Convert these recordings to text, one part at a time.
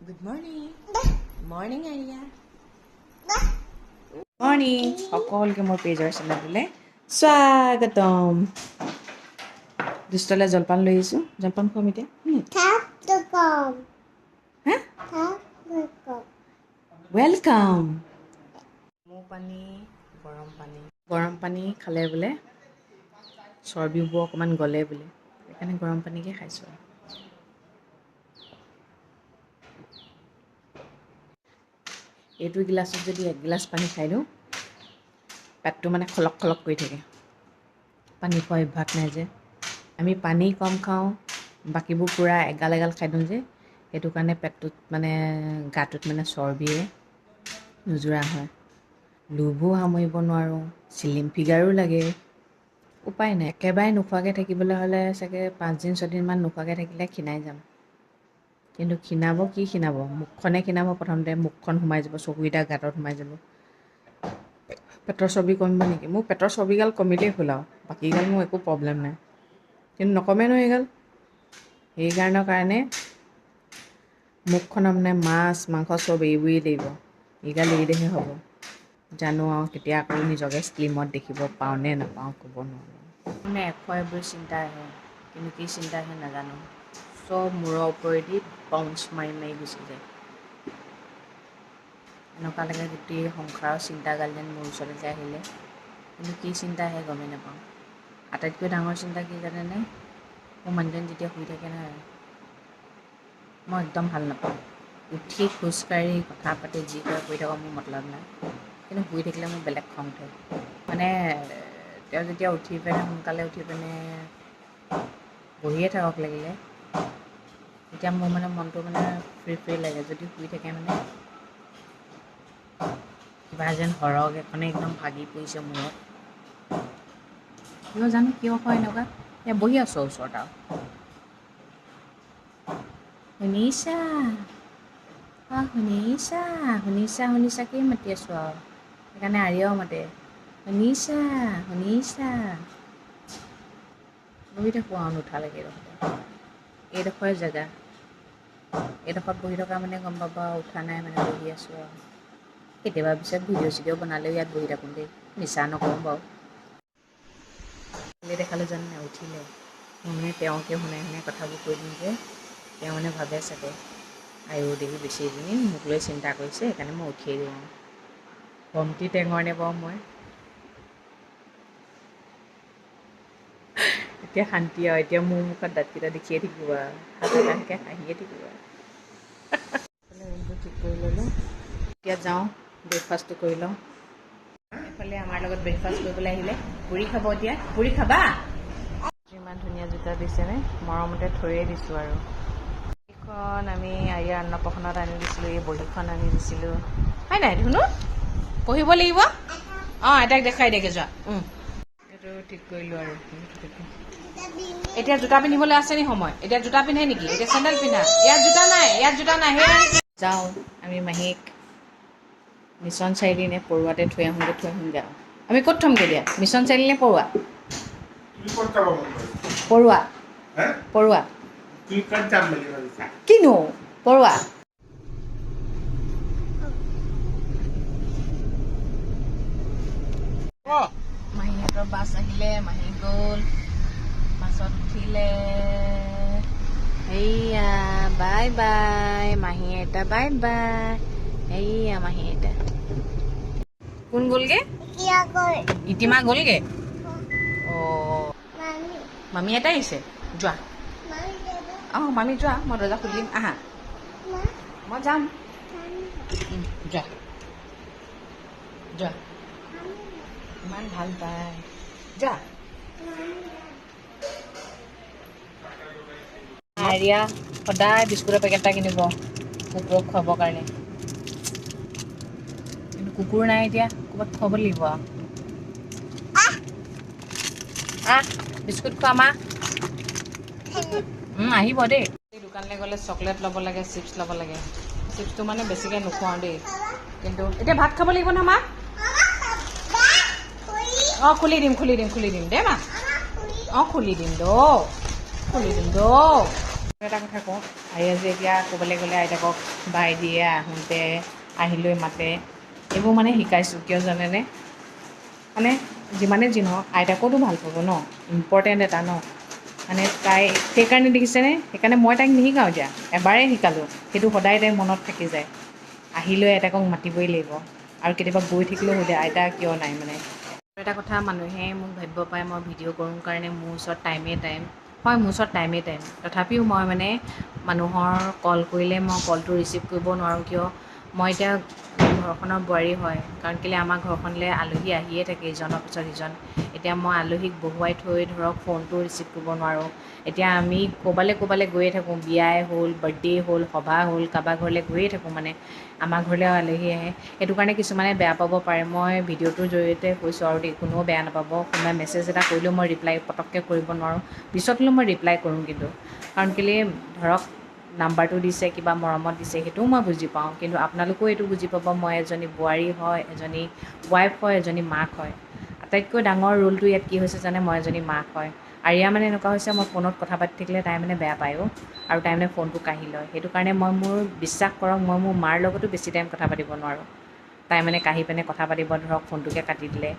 Good morning. Morning, Arya. Morning সকলোকে মোৰ পেজৰ চেনেললৈ স্বাগতম দুষ্টলৈ জলপান লৈ আহিছোঁ জলপান খুৱাম এতিয়া ৱেলকাম মোৰ পানী গৰম পানী গৰম পানী খালে বোলে চৰ্বিবোৰ অকণমান গলে বোলে সেইকাৰণে গৰম পানীকে খাইছোঁ আৰু এইটো গিলাচত যদি এক গিলাচ পানী খাই দিওঁ পেটটো মানে খলক খলক কৰি থাকে। পানী খোৱা অভ্যাস নাই যে। আমি পানী কম খাওঁ বাকীবোৰ পূৰা এগাল এগাল খাই দিওঁ যে। সেইটো কাৰণে পেটটোত মানে গাটোত মানে চৰ্বিয়ে নোজোৰা হয়। লোভো সামৰিব নোৱাৰোঁ চিলিম ফিগাৰো লাগে। উপায় নাই একেবাৰে নোখোৱাকৈ থাকিবলৈ হ'লে চাগে পাঁচদিন ছদিনমান নোখোৱাকৈ থাকিলে ক্ষীণাই যাম। কিন্তু ক্ষীণাব কি ক্ষীণাব মুখখনে ক্ষীণাব প্ৰথমতে মুখখন সোমাই যাব চকুকেইটা গাঁতত সোমাই যাব। পেটৰ চৰ্বি কমিব নেকি? মোৰ পেটৰ চৰ্বিগাল কমিলেই হ'ল আৰু। বাকীগাল মোৰ একো প্ৰব্লেম নাই। কিন্তু নকমে নহয় এইগাল সেইকাৰণৰ কাৰণে মুখখনৰ মানে মাছ মাংস চব এৰিবই লাগিব। এইগাল এৰিলেহে হ'ব। জানো আৰু কেতিয়া আকৌ নিজকে স্লিমত দেখিব পাওঁ নে নাপাওঁ ক'ব নোৱাৰোঁ। মানে এশ এবোৰ চিন্তা আহে। কিন্তু কি চিন্তা আহে নাজানো। চব মূৰৰ ওপৰেদি বাউন্স মাৰি মাৰি গুচি যায় এনেকুৱা লাগে গোটেই সংসাৰৰ চিন্তাগাল যেন মোৰ ওচৰলৈকে আহিলে কিন্তু কি চিন্তা আহে গমেই নাপাওঁ আটাইতকৈ ডাঙৰ চিন্তা কি জানেনে মোৰ মানুহজন যেতিয়া শুই থাকে নহয় মই একদম ভাল নাপাওঁ উঠি খোজকাঢ়ি কথা পাতি যি কৰে কৰি থাকক মোৰ মতলব নাই কিন্তু শুই থাকিলে মোৰ বেলেগ খং উঠে মানে তেওঁ যেতিয়া উঠি পিনে সোনকালে উঠি পিনে বহিয়ে থাকক লাগিলে তেতিয়া মোৰ মানে মনটো মানে ফ্ৰী ফ্ৰী লাগে যদি শুই থাকে মানে। কিবা যেন সৰগ এখনে একদম ভাগি পৰিছে মূৰত। কিয় জানো কিয় হয় এনেকুৱা? এয়া বহি আছোঁ ওচৰত আৰু। শুনিছা? অঁ শুনিছা শুনিছা শুনিছাকেই মাতি আছোঁ আৰু? সেইকাৰণে আৰিয়াও মাতে শুনিছা শুনিছা? বহি থাকোঁ আৰু নুঠালৈকে এইডোখৰ জেগা। এইডোখৰত বহি থকা মানে গম পাব আৰু উঠা নাই মানে বহি আছোঁ আৰু। কেতিয়াবা পিছত ভিডিঅ' চিডিঅ' বনালেও ইয়াত বহি থাকোঁ দেই মিছা নকওঁ বাৰু। কালি দেখালোঁ জানো নাই উঠিলে। মই মানে তেওঁকে শুনাই শুনাই কথাবোৰ কৈ দিওঁ যে তেওঁ মানে ভাবে চাগে আয়ো দেহি বেছি দিন মোক লৈ চিন্তা কৰিছে সেইকাৰণে মই উঠিয়ে দিওঁ কমটি টেঙৰ নে বাৰু মই? এতিয়া শান্তি আৰু এতিয়া মোৰ মুখত দাঁতকেইটা দেখিয়ে থাকিব আৰু হাতে কাষে হাঁহিয়ে থাকিব আৰু ৰুমটো ঠিক কৰি ল'লোঁ এতিয়া যাওঁ ব্ৰেকফাষ্টটো কৰি লওঁ এফালে আমাৰ লগত ব্ৰেকফাষ্ট কৰিবলৈ আহিলে পুৰি খাব এতিয়া পুৰি খাবা ইমান ধুনীয়া জোতা দিছেনে মৰমতে থৈয়ে দিছোঁ আৰু এইখন আমি আৰিয়াৰ অন্নপ্ৰসনত আনি দিছিলোঁ এই বহীখন আনি দিছিলোঁ হয় নাই ধুনু পঢ়িব লাগিব অঁ আইতাক দেখাই দেগে যোৱা। এইটো ঠিক কৰিলোঁ আৰু এতিয়া জোতা পিন্ধিবলৈ আছে নি সময়? এতিয়া জোতা পিন্ধে নেকি? এতিয়া চেণ্ডেল পিন্ধা? ইয়াত জোতা নাই ইয়াত জোতা নাই সেই যাওঁ আমি মাহীক মিছন চাৰিআলি নে পৰুৱাতে থৈ আহোঁগৈ থৈ আহোঁগৈ আৰু। আমি ক'ত থ'মগৈ এতিয়া? মিছন চাৰিআলি নে পৰুৱা? পৰুৱা। পৰুৱা। কিনো? পৰুৱা। মাহীহঁতৰ বাছ আহিলে মাহী গ'ল। বাছত উঠিলে এইয়া বাই বাই মাহী আইতা বাই বাই। এইয়া মাহী আইতা। কোন গ'লগে? ইতিমা গ'লগে? অঁ। মামী। এটা আহিছে? যোৱা। অঁ মামী যোৱা। মই দৰ্জা খুলি দিম আহা মই যাম। যোৱা। যোৱা। ইমান ভালো পায়। যোৱা আৰিয়া সদায় বিস্কুটৰ পেকেট এটা কিনিব। কুকুৰক খুৱাবৰ কাৰণে। কিন্তু কুকুৰ নাই এতিয়া ক'ৰবাত খুৱাব লাগিব আৰু। আহ! বিস্কুট খোৱা মা। উম, আহিব দেই। দোকানলৈ গ'লে চকলেট ল'ব লাগে চিপছ ল'ব লাগে। চিপছটো মানে বেছিকৈ নোখোৱাওঁ দেই। কিন্তু এতিয়া ভাত খাব লাগিব নহয় মা? অঁ খুলি দিম খুলি দিম খুলি দিম। দেই মা। অঁ খুলি দিম দ। খুলি দিম দ। এটা কথা কওঁ আইয়া যে এতিয়া ক'বলৈ গ'লে আইতাকক বাই দিয়ে আহোঁতে আহিলৈ মাতে এইবোৰ মানে শিকাইছোঁ। কিয় জানেনে? মানে যিমানে যি নহওক আইতাকোতো ভাল পাব ন? ইম্পৰ্টেণ্ট এটা ন? মানে তাই সেইকাৰণে দেখিছেনে? সেইকাৰণে মই তাইক নিশিকাওঁ এতিয়া। এবাৰেই শিকালোঁ। সেইটো সদায় তাইৰ মনত থাকি যায়। আহিলৈ আইতাকক মাতিবই লাগিব। আৰু কেতিয়াবা গৈ থাকিলেও সোধে আইতা কিয় নাই? মানে। এটা কথা মানুহে মোক ভাবিব পাৰে মই ভিডিঅ' কৰোঁ কাৰণে মোৰ ওচৰত টাইমেই টাইম হয় মোৰ ওচৰত টাইমেই টাইম তথাপিও মই মানে মানুহৰ কল কৰিলে মই কলটো ৰিচিভ কৰিব নোৱাৰোঁ কিয়? মই এতিয়া ঘৰখনৰ বোৱাৰী হয়। কাৰণ কেলৈ আমাৰ ঘৰখনলৈ আলহী আহিয়ে থাকে ইজনৰ পিছত সিজন। এতিয়া মই আলহীক বহুৱাই থৈ ধৰক ফোনটো ৰিচিভ কৰিব নোৱাৰোঁ। এতিয়া আমি ক'ৰবালৈ ক'ৰবালৈ গৈয়ে থাকোঁ। বিয়াই হ'ল বাৰ্থডে হ'ল সভা হ'ল কাৰোবাৰ ঘৰলৈ গৈয়ে থাকোঁ মানে। আমাৰ ঘৰলৈও আলহী আহে। সেইটো কাৰণে কিছুমানে বেয়া পাব পাৰে। মই ভিডিঅ'টোৰ জৰিয়তে কৈছোঁ আৰু দেই কোনেও বেয়া নাপাব। কোনোবাই মেছেজ এটা কৰিলেও মই ৰিপ্লাই পটককৈ কৰিব নোৱাৰোঁ। পিছত হ'লেও মই ৰিপ্লাই কৰোঁ কিন্তু। কাৰণ কেলৈ ধৰক নাম্বাৰটো দিছে কিবা মৰমত দিছে সেইটোও মই বুজি পাওঁ। কিন্তু আপোনালোকেও এইটো বুজি পাব মই এজনী বোৱাৰী হয় এজনী ৱাইফ হয় এজনী মাক হয়। আটাইতকৈ ডাঙৰ ৰোলটো ইয়াত কি হৈছে জানে? মই এজনী মাক হয়। আৰিয়া মানে এনেকুৱা হৈছে মই ফোনত কথা পাতি থাকিলে তাই মানে বেয়া পায়ো আৰু তাই মানে ফোনটো কাঢ়ি লয়। সেইটো কাৰণে মই মোৰ বিশ্বাস কৰক মই মোৰ মাৰ লগতো বেছি টাইম কথা পাতিব নোৱাৰোঁ। তাই মানে কাঢ়ি পিনে কথা পাতিব ধৰক ফোনটোকে কাটি দিলে।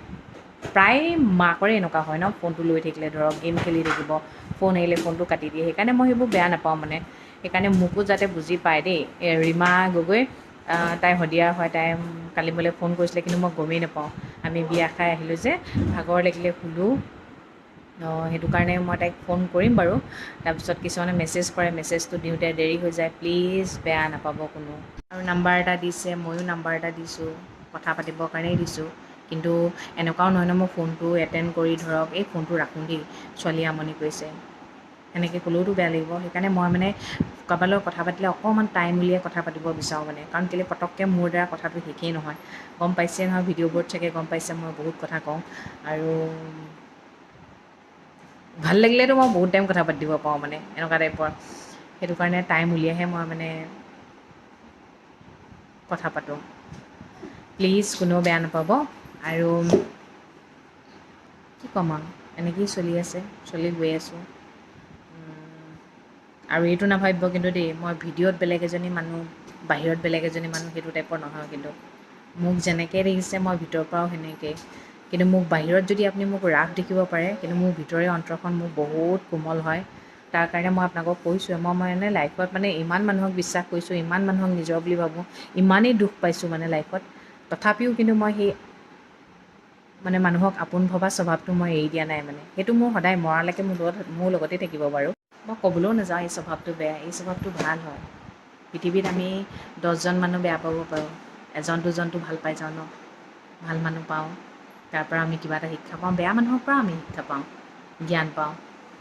প্ৰায় মাকৰে এনেকুৱা হয় ন? ফোনটো লৈ থাকিলে ধৰক গেম খেলি থাকিব ফোন আহিলে ফোনটো কাটি দিয়ে। সেইকাৰণে মই সেইবোৰ বেয়া নাপাওঁ মানে। সেইকাৰণে মোকো যাতে বুজি পায় দেই। ৰীমা গগৈ তাই শদিয়া হয় তাই কালি মোলৈ ফোন কৰিছিলে কিন্তু মই গমেই নাপাওঁ। আমি বিয়া খাই আহিলোঁ যে ভাগৰ লাগিলে শুলোঁ। অঁ, সেইটো কাৰণে মই তাইক ফোন কৰিম বাৰু। তাৰপিছত কিছুমানে মেছেজ কৰে মেছেজটো দিওঁতে দেৰি হৈ যায়। প্লিজ বেয়া নাপাব কোনো। আৰু নাম্বাৰ এটা দিছে ময়ো নাম্বাৰ এটা দিছোঁ কথা পাতিবৰ কাৰণেই দিছোঁ। কিন্তু এনেকুৱাও নহয় ন মই ফোনটো এটেণ্ড কৰি ধৰক এই ফোনটো ৰাখোঁ দেই ছোৱালীয়ে আমনি কৰিছে। সেনেকৈ ক'লেওতো বেয়া লাগিব। সেইকাৰণে মই মানে কাৰোবাৰ লগত কথা পাতিলে অকণমান টাইম উলিয়াই কথা পাতিব বিচাৰোঁ মানে। কাৰণ কেলৈ পটককৈ মোৰ দ্বাৰা কথাটো শেষেই নহয়। গম পাইছে নহয় ভিডিঅ'বোৰত চাগে গম পাইছে মই বহুত কথা কওঁ। আৰু ভাল লাগিলেতো মই বহুত টাইম কথা পাতিব পাৰোঁ মানে এনেকুৱা টাইপৰ। সেইটো কাৰণে টাইম উলিয়াইহে মই মানে কথা পাতোঁ। প্লিজ কোনেও বেয়া নাপাব। আৰু কি ক'ম আৰু? এনেকেই চলি আছে চলি গৈ আছোঁ। আৰু এইটো নাভাবিব কিন্তু দেই মই ভিডিঅ'ত বেলেগ এজনী মানুহ বাহিৰত বেলেগ এজনী মানুহ সেইটো টাইপৰ নহয় কিন্তু। মোক যেনেকৈ দেখিছে মই ভিতৰৰ পৰাও সেনেকৈ কিন্তু মোক বাহিৰত যদি আপুনি মোক ৰাফ দেখিব পাৰে কিন্তু মোৰ ভিতৰে অন্তৰখন মোৰ বহুত কোমল হয়। তাৰ কাৰণে মই আপোনালোকক কৈছোঁৱে মই মানে লাইফত মানে ইমান মানুহক বিশ্বাস কৰিছোঁ ইমান মানুহক নিজৰ বুলি ভাবোঁ ইমানেই দুখ পাইছোঁ মানে লাইফত তথাপিও কিন্তু মই সেই মানে মানুহক আপোন ভবা স্বভাৱটো মই এৰি দিয়া নাই মানে। সেইটো মোৰ সদায় মৰালৈকে মোৰ লগত মোৰ লগতে থাকিব বাৰু। মই ক'বলৈও নাযাওঁ এই স্বভাৱটো বেয়া এই স্বভাৱটো ভাল হয়। পৃথিৱীত আমি দহজন মানুহ বেয়া পাব পাৰোঁ এজন দুজনটো ভাল পাই যাওঁ ন ভাল মানুহ পাওঁ। তাৰ পৰা আমি কিবা এটা শিক্ষা পাওঁ বেয়া মানুহৰ পৰা আমি শিক্ষা পাওঁ জ্ঞান পাওঁ।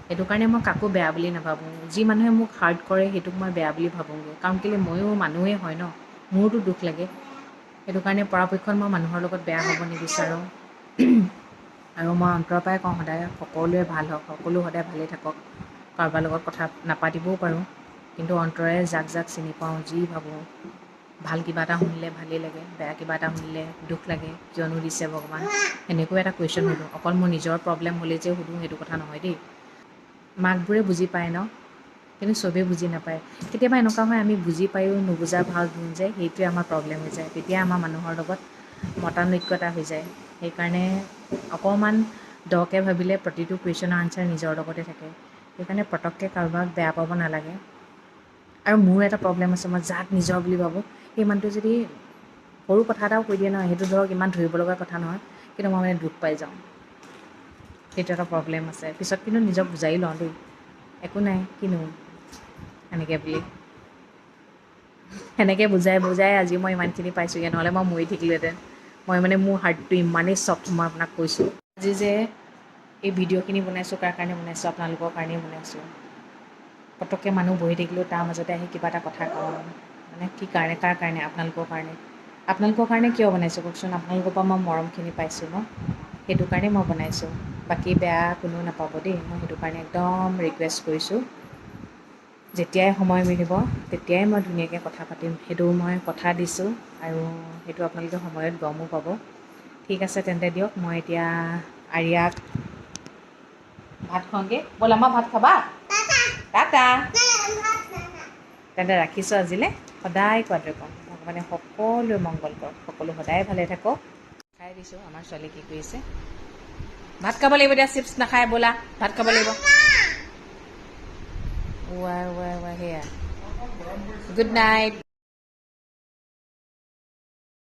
সেইটো কাৰণে মই কাকো বেয়া বুলি নাভাবোঁ। যি মানুহে মোক হাৰ্ট কৰে সেইটোক মই বেয়া বুলি ভাবোঁগৈ। কাৰণ কেলৈ ময়ো মানুহেই হয় ন মোৰোতো দুখ লাগে। সেইটো কাৰণে পৰাপক্ষত মই মানুহৰ লগত বেয়া হ'ব নিবিচাৰোঁ। আৰু মই অন্তৰৰ পৰাই কওঁ সদায় সকলোৱে ভাল হওক সকলো সদায় ভালেই থাকক। কাৰোবাৰ লগত কথা নাপাতিবও পাৰোঁ। কিন্তু অন্তৰে যাক যাক চিনি পাওঁ যি ভাবোঁ ভাল কিবা এটা শুনিলে ভালেই লাগে বেয়া কিবা এটা শুনিলে দুখ লাগে কিয়নো দিছে ভগৱান। সেনেকৈ এটা কুৱেশ্যন সোধোঁ। অকল মোৰ নিজৰ প্ৰব্লেম হ'লেই যে সোধোঁ সেইটো কথা নহয় দেই। মাকবোৰে বুজি পায় ন? কিন্তু চবেই বুজি নাপায়। কেতিয়াবা এনেকুৱা হয় আমি বুজি পায়ো নুবুজা ভাও দিওঁ যে সেইটোৱে আমাৰ প্ৰব্লেম হৈ যায়। তেতিয়া আমাৰ মানুহৰ লগত মতানৈক্যতা হৈ যায়। সেইকাৰণে অকণমান দকৈ ভাবিলে প্ৰতিটো কুৱেশ্যনৰ আনচাৰ নিজৰ লগতে থাকে। সেইকাৰণে পটককৈ কাৰোবাক বেয়া পাব নালাগে। আৰু মোৰ এটা প্ৰব্লেম আছে মই যাক নিজৰ বুলি ভাবোঁ সেই মানুহটোৱে যদি সৰু কথা এটাও কৈ দিয়ে নহয় সেইটো ধৰক ইমান ধৰিব লগা কথা নহয় কিন্তু মই মানে দুখ পাই যাওঁ। সেইটো এটা প্ৰব্লেম আছে। পিছত কিন্তু নিজক বুজাই লওঁ দেই। একো নাই কিনো এনেকৈ বুলি। সেনেকৈ বুজাই বুজাই আজি মই ইমানখিনি পাইছোঁগৈ নহ'লে মই মৰি থাকিলোহেঁতেন। মই মানে মোৰ হাৰ্টটো ইমানেই চফ্ট মই আপোনাক কৈছোঁ। আজি যে এই ভিডিঅ'খিনি বনাইছোঁ কাৰ কাৰণে বনাইছোঁ আপোনালোকৰ কাৰণেই বনাইছোঁ। পটককৈ মানুহ বহি থাকিলেও তাৰ মাজতে আহি কিবা এটা কথা কওঁ। মানে কি কাৰণে কাৰ কাৰণে আপোনালোকৰ কাৰণে। আপোনালোকৰ কাৰণে কিয় বনাইছোঁ কওকচোন? আপোনালোকৰ পৰা মই মৰমখিনি পাইছোঁ ন? সেইটো কাৰণেই মই বনাইছোঁ। বাকী বেয়া কোনেও নাপাব দেই। মই সেইটো কাৰণে একদম ৰিকুৱেষ্ট কৰিছোঁ। যেতিয়াই সময় মিলিব তেতিয়াই মই ধুনীয়াকৈ কথা পাতিম। সেইটো মই কথা দিছোঁ আৰু সেইটো আপোনালোকে সময়ত গমো পাব। ঠিক আছে তেন্তে দিয়ক মই এতিয়া আৰিয়াক ভাত খুৱাওঁগৈ ব'ল আমাৰ ভাত খাবা? টাটা। তেন্তে ৰাখিছোঁ আজিলৈ। সদায় কোৱাটোৱে কওঁ ভগৱানে সকলোৱে মংগল কৰক। সকলো সদায় ভালে থাকক। খাই দিছোঁ। আমাৰ ছোৱালী কি কৰিছে ভাত খাব লাগিব এতিয়া চিপছ নাখায় ব'লা। ভাত খাব লাগিব। ৱাই ৱাই ৱাই সেয়া। Good night.